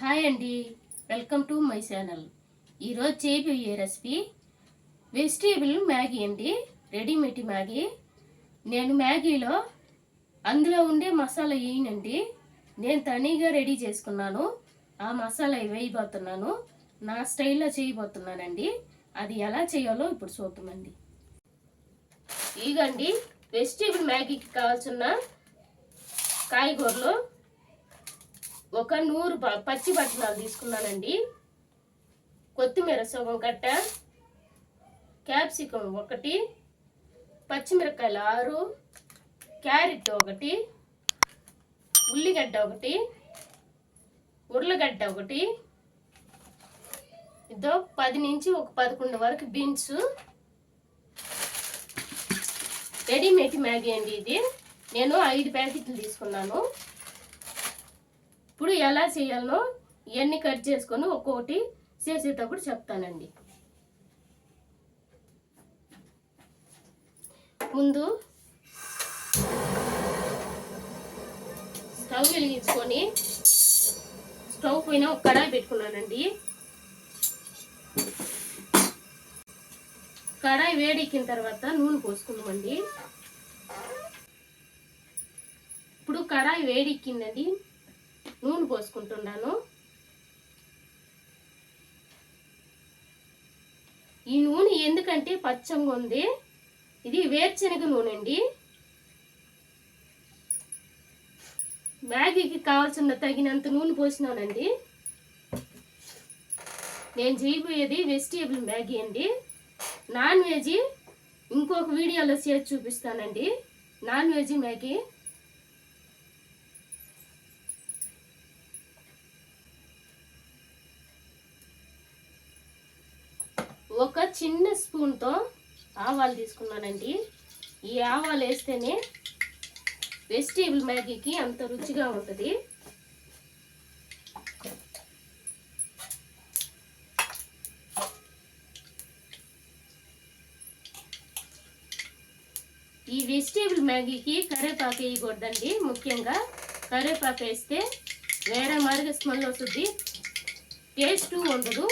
Hi అండి. Welcome to my channel. ఈరోజు చేయబోయే రెసిపీ వెజిటేబుల్ మ్యాగీ అండి. Readymade Maggi. నేను మ్యాగీలో అందులో ఉండే మసాలా వేయనండి. నేను తనీగా రెడీ చేసుకున్నాను. ఆ మసాలా వేయబోతున్నాను. నా స్టైల్లో చేయబోతున్నానండి. అది ఎలా చేయాలో ఇప్పుడు చూద్దామండి. ఇగండి వెజిటేబుల్ మ్యాగీకి కావాల్సిన కాయగూరలు ఒక నూరు పచ్చి బట్టనాలు తీసుకున్నానండి. కొత్తిమీర సగం కట్ట క్యాప్సికం ఒకటి పచ్చిమిరపకాయలు ఆరు క్యారెట్ ఒకటి ఉల్లిగడ్డ ఒకటి ఉర్లగడ్డ ఒకటి ఇదో పది నుంచి ఒక పదకొండు వరకు బీన్స్. రెడీమేడ్ మ్యాగీ అండి ఇది. నేను ఐదు ప్యాకెట్లు తీసుకున్నాను. ఇప్పుడు ఎలా చేయాలనో ఇవన్నీ కట్ చేసుకొని ఒక్కొక్కటి చేసేటప్పుడు చెప్తానండి. ముందు స్టవ్ వెలిగించుకొని స్టవ్ పైన ఒక కడాయి పెట్టుకున్నానండి. కడాయి వేడెక్కిన తర్వాత నూనె పోసుకుందామండి. ఇప్పుడు కడాయి వేడెక్కిందండి. నూనె పోసుకుంటున్నాను. ఈ నూనె ఎందుకంటే పచ్చంగా ఉంది. ఇది వేరుశనగ నూనె అండి. మ్యాగీకి కావాల్సిన తగినంత నూనె పోసినానండి. నేను చేయబోయేది వెజిటేబుల్ మ్యాగీ అండి. నాన్ వెజ్ ఇంకొక వీడియోలో చేసి చూపిస్తానండి. నాన్ వెజ్ మ్యాగీ ఒక చిన్న స్పూన్తో ఆవాలు తీసుకున్నానండి. ఈ ఆవాలు వేస్తేనే వెజిటేబుల్ మ్యాగీకి అంత రుచిగా ఉంటుంది. ఈ వెజిటేబుల్ మ్యాగీకి కరివేపాకు వేయకూడదండి. ముఖ్యంగా కరివేపాకు వేస్తే వేరే మార్గ స్మెల్ వస్తుంది. టేస్ట్ ఉండదు.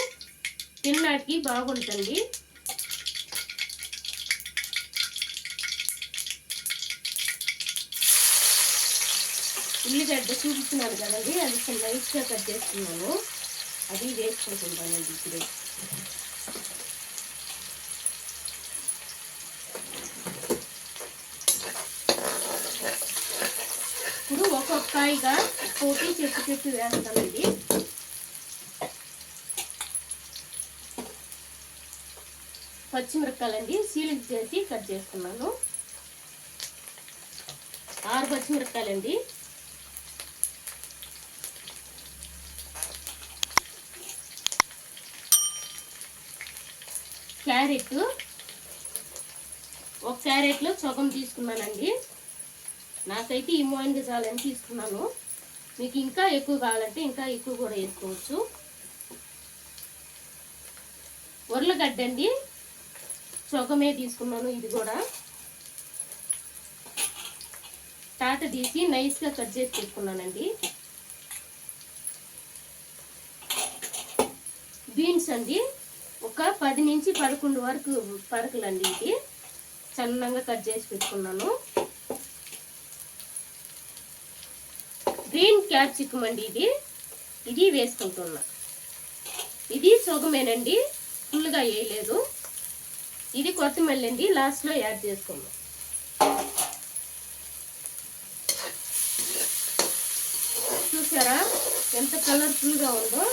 తిన్నాటికి బాగుంటుంది. ఉల్లిగడ్డ చూపిస్తున్నాను కదండి అది కొంచెం లైట్గా కట్ చేస్తున్నాను. అది వేసుకుంటుంటానండి ఇప్పుడు. ఇప్పుడు ఒక్కొక్కగా పోటీ చెప్పు చెట్టు వేస్తామండి పచ్చిమిరపకాయలండి సీలింగ్ చేసి కట్ చేస్తున్నాను. ఆరు పచ్చిమిరపకాయలండి. క్యారెట్ ఒక క్యారెట్లో సగం తీసుకున్నానండి. నాకైతే ఈ మోయిన్గా చాలని తీసుకున్నాను. మీకు ఇంకా ఎక్కువ కావాలంటే ఇంకా ఎక్కువ కూడా వేసుకోవచ్చు. ఉర్లగడ్డ అండి. సగమే తీసుకున్నాను ఇది కూడా. తాట తీసి నైస్గా కట్ చేసి పెట్టుకున్నానండి. బీన్స్ అండి. ఒక పది నుంచి పదకొండు వరకు పరకలండి ఇది సన్నంగా కట్ చేసి పెట్టుకున్నాను. గ్రీన్ క్యాప్సికం అండి ఇది. ఇది వేసుకుంటున్నా. ఇది సుగమేనండి. ఫుల్గా వేయలేదు. ఇది కొత్తిమల్లి అండి లాస్ట్లో యాడ్ చేసుకున్నాం చూసారా ఎంత కలర్ఫుల్గా ఉందో?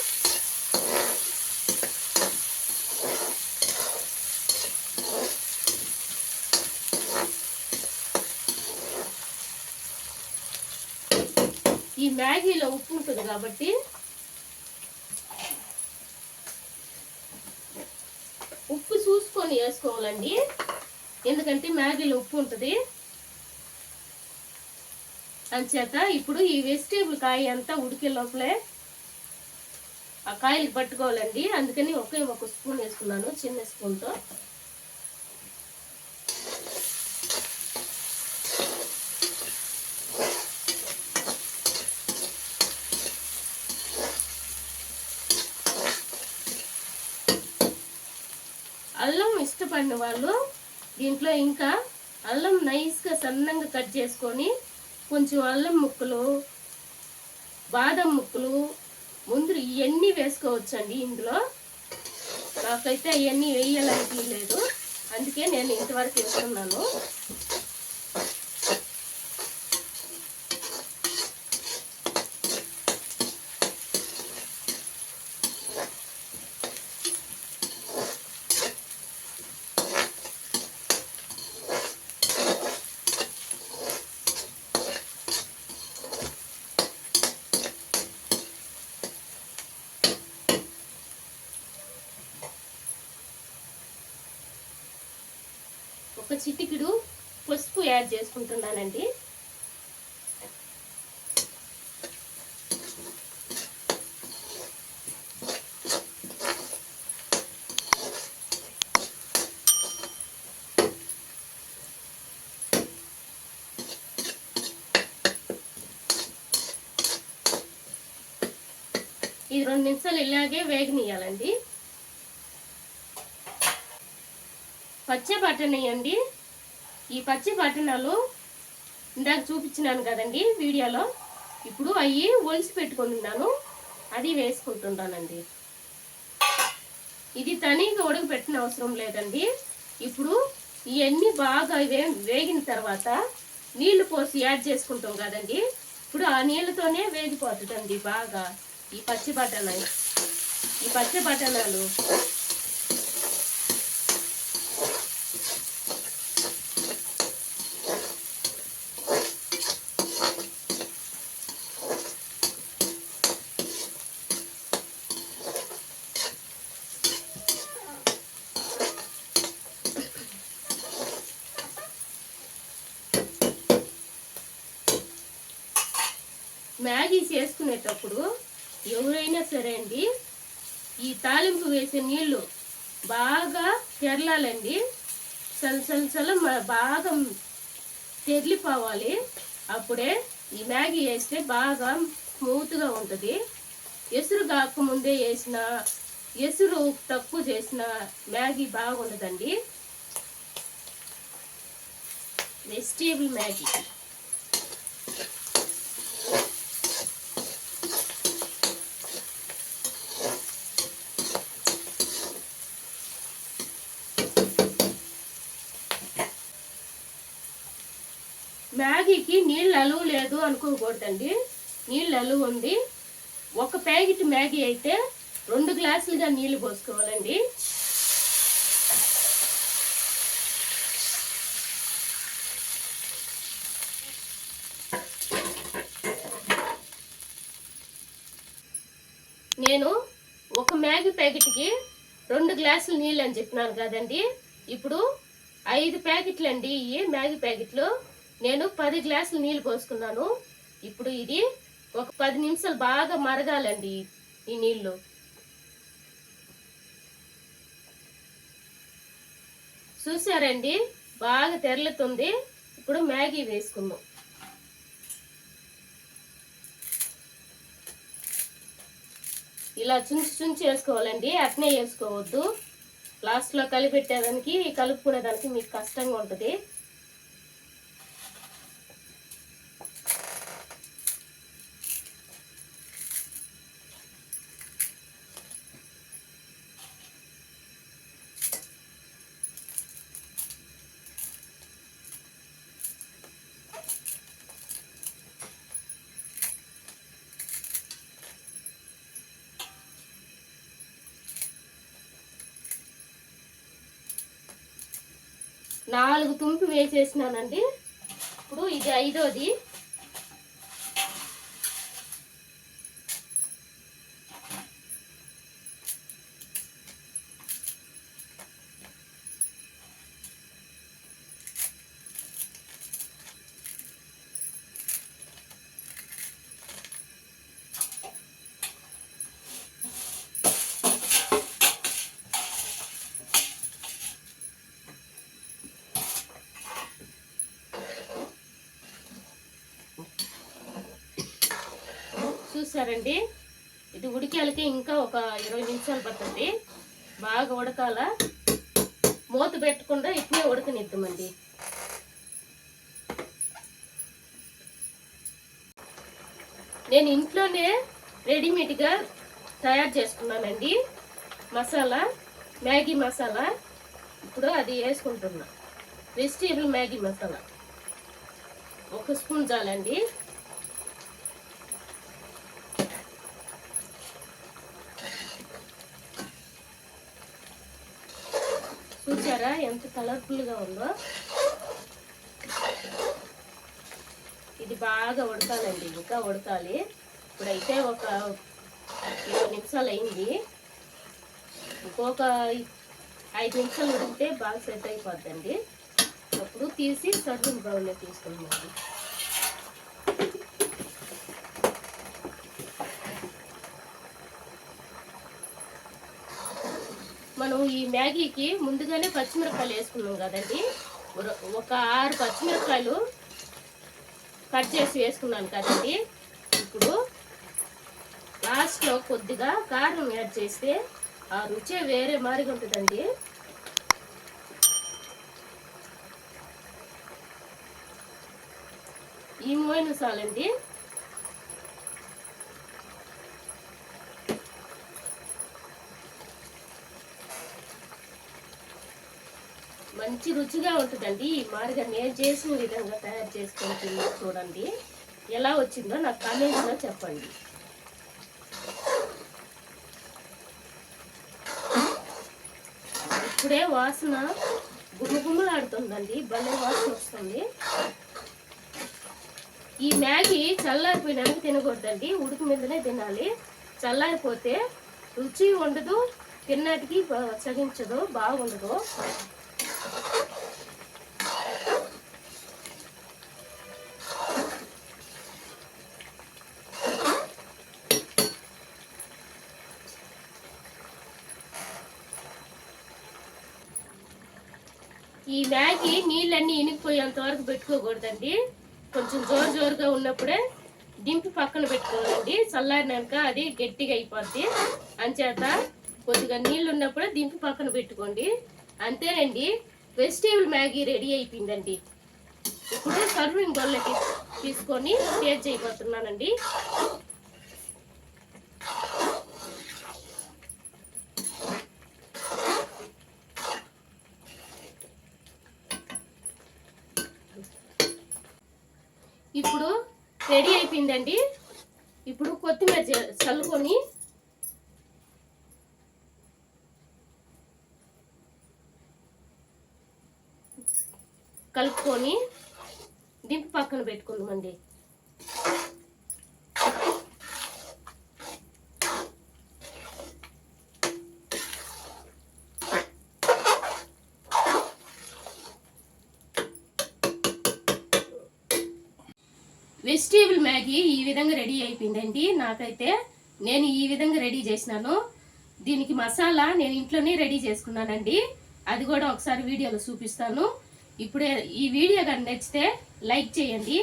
ఈ మ్యాగీలో ఉప్పు ఉంటుంది కాబట్టి ఉప్పు చూసుకొని వేసుకోవాలండి. ఎందుకంటే మ్యాగీలో ఉప్పు ఉంటుంది. అంచేత ఇప్పుడు ఈ వెజిటేబుల్ కాయ అంతా ఉడికే లోపలే ఆ కాయలు పట్టుకోవాలండి. అందుకని ఒకే ఒక స్పూన్ వేసుకున్నాను చిన్న స్పూన్తో అల్లం ఇష్టపడిన వాళ్ళు దీంట్లో ఇంకా అల్లం నైస్గా సన్నంగా కట్ చేసుకొని కొంచెం అల్లం ముక్కలు బాదం ముక్కలు ముందు ఇవన్నీ వేసుకోవచ్చండి ఇందులో. నాకైతే అవన్నీ వేయాలని లేదు. అందుకే నేను ఇంతవరకు వేస్తున్నాను ఒక చిటికెడు పసుపు యాడ్ చేసుకుంటున్నానండి. ఇది రెండు నిమిషాలు ఇలాగే వేగనీయాలండి పచ్చి బటన్ వేయండి ఈ పచ్చి బటనాలు ఇందాక చూపించినాను కదండి వీడియోలో. ఇప్పుడు అవి ఒలిసి పెట్టుకొని ఉన్నాను. అది వేసుకుంటున్నానండి. ఇది తనీగా ఉడకపెట్టిన అవసరం లేదండి. ఇప్పుడు ఇవన్నీ బాగా వే వేగిన తర్వాత నీళ్ళు పోసి యాడ్ చేసుకుంటాం కదండి. ఇప్పుడు ఆ నీళ్ళతోనే వేగిపోతుందండి బాగా ఈ పచ్చి బఠానాలు ఈ పచ్చి బఠానాలు మ్యాగీ చేసుకునేటప్పుడు ఎవరైనా సరే అండి ఈ తాలింపు వేసే నీళ్ళు బాగా తెరలాలండి. చల్ బాగా తెరిలిపోవాలి. అప్పుడే ఈ మ్యాగీ వేస్తే బాగా స్మూత్గా ఉంటుంది. ఎసురు కాకముందే వేసిన ఎసురు తక్కువ చేసిన మ్యాగీ బాగుండదండి. Vegetable Maggi. మ్యాగీకి నీళ్ళు అలువు లేదు అనుకోకూడదండి. నీళ్ళు అలువు ఉంది ఒక ప్యాకెట్ మ్యాగీ అయితే రెండు గ్లాసులుగా నీళ్ళు పోసుకోవాలండి. నేను ఒక మ్యాగీ ప్యాకెట్కి రెండు గ్లాసులు నీళ్ళు అని చెప్పినాను కదండి. ఇప్పుడు ఐదు ప్యాకెట్లు అండి ఈ మ్యాగీ ప్యాకెట్లు. నేను పది గ్లాసులు నీళ్ళు పోసుకున్నాను. ఇప్పుడు ఇది ఒక పది నిమిషాలు బాగా మరగాలండి ఈ నీళ్ళు. చూసారండి బాగా తెరలుతుంది. ఇప్పుడు మ్యాగీ వేసుకుందాం. ఇలా చుంచి చుంచి వేసుకోవాలండి. అట్నే వేసుకోవద్దు. లాస్ట్లో కలిపెట్టేదానికి కలుపుకునేదానికి మీకు కష్టంగా ఉంటుంది. నాలుగు తుంపి వేసేసినానండి. ఇప్పుడు ఇది ఐదోది. చూసారండి? ఇది ఉడికేలకి ఇంకా ఒక ఇరవై నిమిషాలు పడుతుంది. బాగా ఉడకాల. మూత పెట్టకుండా ఇట్లే ఉడకనిద్దామండి. నేను ఇంట్లోనే రెడీమేడ్గా తయారు చేసుకున్నానండి. మసాలా మ్యాగీ మసాలా. ఇప్పుడు అది వేసుకుంటున్నా. Vegetable Maggi masala. ఒక స్పూన్ చాలండి. చూసారా? ఎంత కలర్ఫుల్గా ఉందో. ఇది బాగా ఉడకాలండి ఇంకా ఉడకాలి. ఇప్పుడైతే ఒక ఇరవై నిమిషాలు అయింది. ఇంకొక ఐదు నిమిషాలు ఉడికితే బాగా సెట్ అయిపోద్దండి. అప్పుడు తీసి సర్వింగ్ బౌల్లో తీసుకుందాం. ఈ మ్యాగీకి ముందుగానే పచ్చిమిరపకాయలు వేసుకున్నాం కదండి. ఒక- ఆరు పచ్చిమిరపకాయలు కట్ చేసి వేసుకున్నాను కదండి. ఇప్పుడు లాస్ట్లో కొద్దిగా కారం యాడ్ చేస్తే ఆ రుచే వేరే మారిగా ఉంటుందండి. ఈ మోయిన చాలండి మంచి రుచిగా ఉంటుందండి. ఈ మారిగా నేను చేసిన విధంగా తయారు చేసుకొని తిని చూడండి. ఎలా వచ్చిందో నాకు కామెంట్లో చెప్పండి. ఇప్పుడే వాసన గుమగుమలాడుతుందండి. భలే వాసన వస్తుంది. ఈ మ్యాగీ చల్లారిపోయినాక తినకూడదండి. ఉడుకు మీదనే తినాలి. చల్లారిపోతే రుచి ఉండదు తిన్నటికి చగించదు బాగుండదు. ఈ మ్యాగీ నీళ్ళన్నీ ఇనిగిపోయేంత వరకు పెట్టుకోకూడదండి. కొంచెం జోరు జోరుగా ఉన్నప్పుడే దింపి పక్కన పెట్టుకోవాలండి. చల్లారినాక అది గట్టిగా అయిపోద్ది. అంచేత కొద్దిగా నీళ్ళు ఉన్నప్పుడే దింపి పక్కన పెట్టుకోండి. అంతేనండి వెజిటేబుల్ మ్యాగీ రెడీ అయిపోయిందండి. ఇప్పుడు సర్వింగ్ బౌల్లోకి తీసుకొని టేస్ట్ చేయబోతున్నానండి. ఇప్పుడు రెడీ అయిపోయిందండి. ఇప్పుడు కొత్తిమీర చల్లుకొని కలుపుకొని దింపి పక్కన పెట్టుకుందామండి. వెజిటేబుల్ ఈ విధంగా రెడీ అయిపోయిందండి. నాకైతే నేను ఈ విధంగా రెడీ చేసినాను. దీనికి మసాలా నేను ఇంట్లోనే రెడీ చేసుకున్నానండి. అది కూడా ఒకసారి వీడియోలో చూపిస్తాను. ఇప్పుడే ఈ వీడియో కానీ నచ్చితే లైక్ చేయండి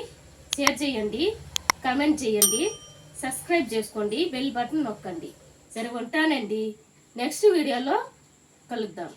షేర్ చేయండి కమెంట్ చేయండి సబ్స్క్రైబ్ చేసుకోండి బెల్ బటన్ నొక్కండి. సరే ఉంటానండి. నెక్స్ట్ వీడియోలో కలుద్దాం.